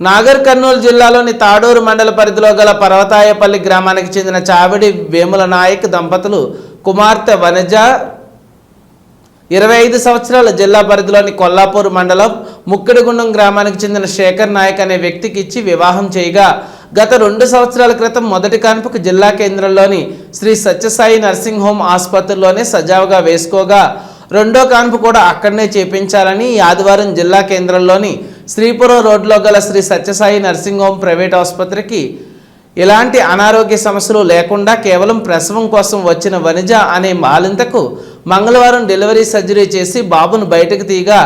నాగర్ కర్నూలు జిల్లాలోని తాడూరు మండల పరిధిలో గల పర్వతాయపల్లి గ్రామానికి చెందిన చావిడి వేముల నాయక్ దంపతులు కుమార్తె వనజ ఇరవై ఐదు సంవత్సరాల జిల్లా పరిధిలోని కొల్లాపూర్ మండలం ముక్కిడిగుండం గ్రామానికి చెందిన శేఖర్ నాయక్ అనే వ్యక్తికి ఇచ్చి వివాహం చేయగా గత రెండు సంవత్సరాల క్రితం మొదటి కాన్పుకు జిల్లా కేంద్రంలోని శ్రీ సత్యసాయి నర్సింగ్ హోమ్ ఆసుపత్రిలోనే సజావుగా వేసుకోగా రెండో కాన్పు కూడా అక్కడనే చేపించాలని ఈ ఆదివారం జిల్లా కేంద్రంలోని శ్రీపురం రోడ్లో గల Sri Sathya Sai nursing home private ఆసుపత్రికి ఎలాంటి అనారోగ్య సమస్యలు లేకుండా కేవలం ప్రసవం కోసం వచ్చిన వనిజ అనే బాలింతకు మంగళవారం డెలివరీ సర్జరీ చేసి బాబును బయటకు తీయగా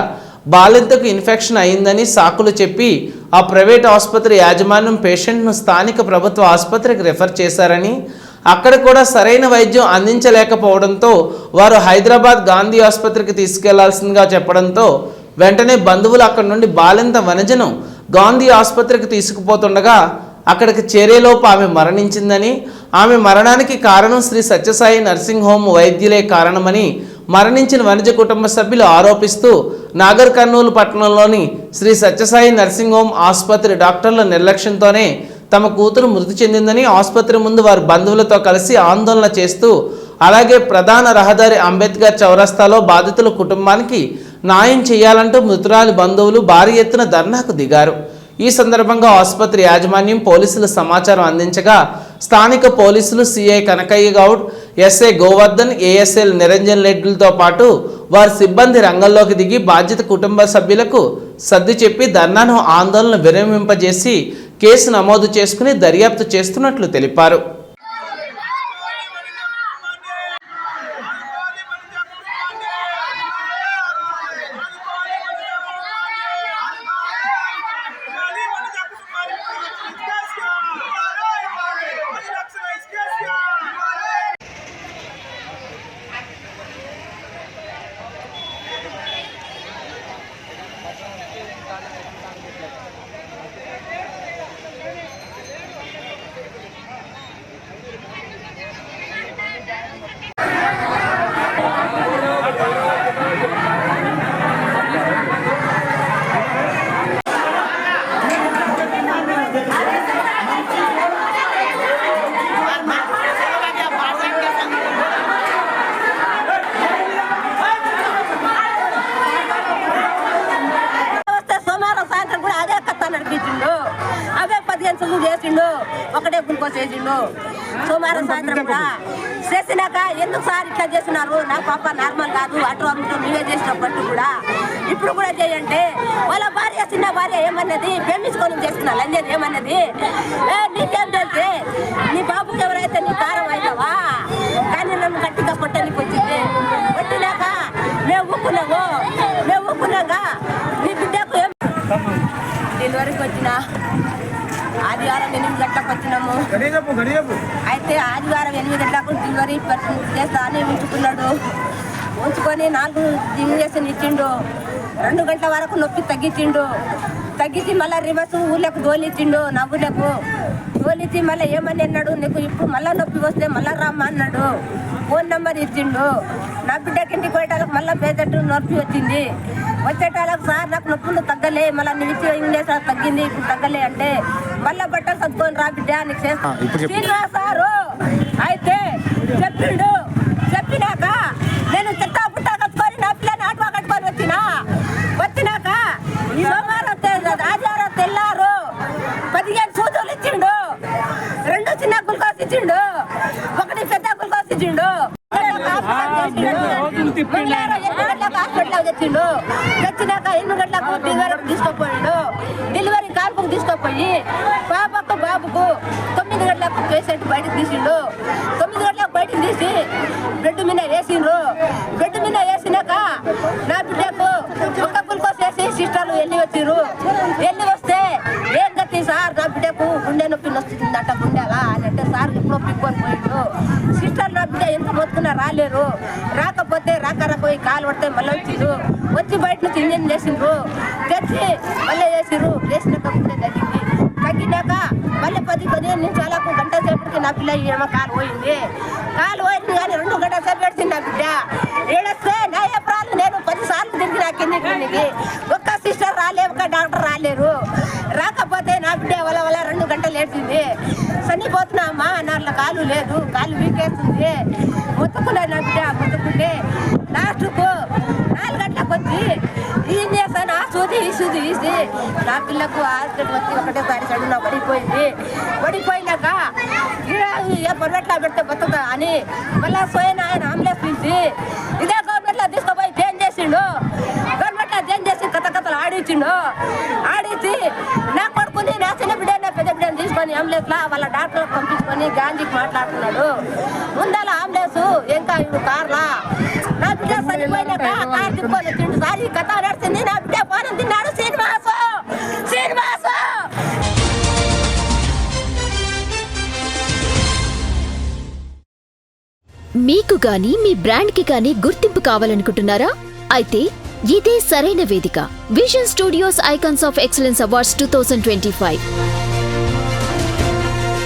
బాలింతకు ఇన్ఫెక్షన్ అయిందని సాకులు చెప్పి ఆ ప్రైవేట్ ఆసుపత్రి యాజమాన్యం పేషెంట్ను స్థానిక ప్రభుత్వ ఆసుపత్రికి రిఫర్ చేశారని అక్కడ కూడా సరైన వైద్యం అందించలేకపోవడంతో వారు హైదరాబాద్ గాంధీ ఆసుపత్రికి తీసుకెళ్ళాల్సిందిగా చెప్పడంతో వెంటనే బంధువులు అక్కడి నుండి బాలింత వనజను గాంధీ ఆసుపత్రికి తీసుకుపోతుండగా అక్కడికి చేరేలోపు ఆమె మరణించిందని ఆమె మరణానికి కారణం శ్రీ సత్యసాయి నర్సింగ్ హోమ్ వైద్యులే కారణమని మరణించిన వనిజ కుటుంబ సభ్యులు ఆరోపిస్తూ నాగర్ కర్నూలు పట్టణంలోని శ్రీ సత్యసాయి నర్సింగ్ హోమ్ ఆసుపత్రి డాక్టర్ల నిర్లక్ష్యంతోనే తమ కూతురు మృతి చెందిందని ఆసుపత్రి ముందు వారి బంధువులతో కలిసి ఆందోళన చేస్తూ అలాగే ప్రధాన రహదారి అంబేద్కర్ చౌరస్తాలో బాధితుల కుటుంబానికి న్యాయం చేయాలంటూ మృతురాలి బంధువులు భారీ ఎత్తున ధర్నాకు దిగారు. ఈ సందర్భంగా ఆసుపత్రి యాజమాన్యం పోలీసులు సమాచారం అందించగా స్థానిక పోలీసులు CI Kanakaiah Goud SI Govardhan ASI Niranjan రెడ్డిలతో పాటు వారి సిబ్బంది రంగంలోకి దిగి బాధ్యత కుటుంబ సభ్యులకు సర్ది చెప్పి ధర్నాను ఆందోళన విరమింపజేసి కేసు నమోదు చేసుకుని దర్యాప్తు చేస్తున్నట్లు తెలిపారు వస్తే సోమవారం సాయంత్రం కూడా అదే కథ నడిపించిండు సులువు చేసిండు ఒకటే గ్లూకోజ్ చేసిండు. సోమవారం సాయంత్రం కూడా చేసినాక ఎందుకు సార్ ఇట్లా చేస్తున్నారు నా పాప నార్మల్ కాదు అటు అటు మీవే చేసినప్పటి కూడా. ఇప్పుడు కూడా చేయండి వాళ్ళ భార్య చిన్న భార్య ఏమన్నది? ప్రేమించుకొని చేస్తున్నా లంజేది ఏమన్నది? ఏ నీకేం తెలిసి? నీ బాబుకి ఎవరైతే నీ కారం అయినావా? కానీ నన్ను గట్టిగా ఎనిమిది గంటలకు డెలివరీ పర్సన్ చేస్తా అని ఉంచుకున్నాడు. ఉంచుకొని నాలుగు ఇంజక్షన్ ఇచ్చిండు రెండు గంటల వరకు నొప్పి తగ్గించిండు. తగ్గించి మళ్ళీ రివర్స్ ఊళ్ళకు దోలిచ్చిండు నా ఊళ్ళకు దోలిచ్చి మళ్ళీ ఏమని అన్నాడు? నీకు ఇప్పుడు మళ్ళీ నొప్పి వస్తే మళ్ళీ రామ్మా అన్నాడు. ఫోన్ నెంబర్ ఇచ్చిండు. నా బిడ్డకి ఇంటికి పోయేటాలకు మళ్ళీ పేదట్టు నొప్పి వచ్చింది. వచ్చేటాలకు సార్ నాకు నొప్పులు తగ్గలే మళ్ళీ నువ్వు ఇచ్చి ఇంజక్షన్ తగ్గింది ఇప్పుడు తగ్గలే అంటే మళ్ళీ బట్టలు సర్దుకొని రా బిడ్డ నీకు చేస్తా సారు అయితే చెప్పిండు చెప్పినాక నేను చెత్త పుట్ట కట్టుకొని నా పిల్లని ఆటో కట్టుకొని వచ్చిన వచ్చినాక సోమవారం ఆదివారం తెల్లారు పదిహేను సూదులు ఇచ్చిండు రెండు చిన్న గుల్కోస్ ఇచ్చిండు ఒకటి పెద్ద గుల్కోస్ ఇచ్చిండు డెలివరీ తీసుకుపోయాడు. డెలివరీ కార్పుకు తీసుకుపోయి పాపకు బాబుకు తొమ్మిది గంటలకు పేషెంట్ బయటకు తీసిండు. తొమ్మిది గంటలకు బయటకు తీసి బెడ్ మీద వేసిండ్రు. బ్రెడ్ మీద వేసినాక నా బిడ్డకు ఒక్క గుల్కోస్ వేసి సిస్టర్లు వెళ్ళి వచ్చిర్రు. వెళ్ళి వస్తే ఏం గతి సార్? నా బిడ్డకు గుండె నొప్పి నొస్తుందట గుండెలా? అని అంటే సార్ ఎప్పుడో పిక్కొని పోయిండు. సిస్టర్ నా బిడ్డ ఎంత బతుకున్నా రాలేరు. రా రాక పోయి కాలు పడితే మళ్ళీ వచ్చిండ్రు వచ్చి బయట నుంచి ఇంజన్ చేసిండ్రు. తెచ్చి మళ్ళీ వేసిర్రు చేసినాక ముందే తగ్గింది. తగ్గినాక మళ్ళీ పది పదిహేను నిమిషాలకు గంట సేపటికి నా పిల్ల ఏమో కాలు పోయింది. కాలు పోయింది కానీ రెండు గంట సేపు ఏడ్చింది నా బిడ్డ ఏడొస్తే నా ఎప్పుడు నేను పది సార్లు తిరిగి నా కింది కిందికి ఒక్క సిస్టర్ రాలే ఒక్క డాక్టర్ రాలేరు రాకపోతే నా బిడ్డ వల్ల వల్ల రెండు గంటలు ఏడ్చింది చనిపోతున్నా అమ్మా నాట్ల కాలు లేదు కాలు వీకేస్తుంది. మొత్తుకునే నా బిడ్డ మొత్తుకుంటే లాస్ట్కు నాలుగు గంటలకు వచ్చి ఏం చేస్తాను? ఆ సూది ఈ సూది ఈసి నా పిల్లకు హాస్పిటల్ వచ్చి ఒకటేసారి చదువు పడిపోయింది. పడిపోయినాక ఏ పొరగట్లా పెడితే బతుకుతా అని మళ్ళీ సోయన ఆయన ఆంబులెన్స్ పిలిచి ఇదే గవర్నమెంట్లో తీసుకుపోయి చేంజ్ చేసిండు గవర్నమెంట్లో చేంజ్ చేసి కథ కథలు ఆడించిండు ఆడించి నా కొడుకుని నా చిన్న బిడ్డ నా పెద్ద బిడ్డని తీసుకొని అంబులెన్స్ లా వాళ్ళ డాక్టర్ పంపించుకొని గాంధీకి మాట్లాడుతున్నాడు. ముందల అంబులెన్స్ ఇంకా ఇప్పుడు కార్లా? నా బిడ్డ చనిపోయినాక కార్ తిప్పుకొని తిండి. సార్ ఈ కథ నడిచింది. నా బిడ్డ పోనం తిన్నాడు శ్రీనివాసు. శ్రీనివాసు! మీకు గాని మీ బ్రాండ్కి గాని గుర్తింపు కావాలనుకుంటున్నారా? అయితే ఇదే సరైన వేదిక. Vision studios icons of excellence awards two thousand twenty five.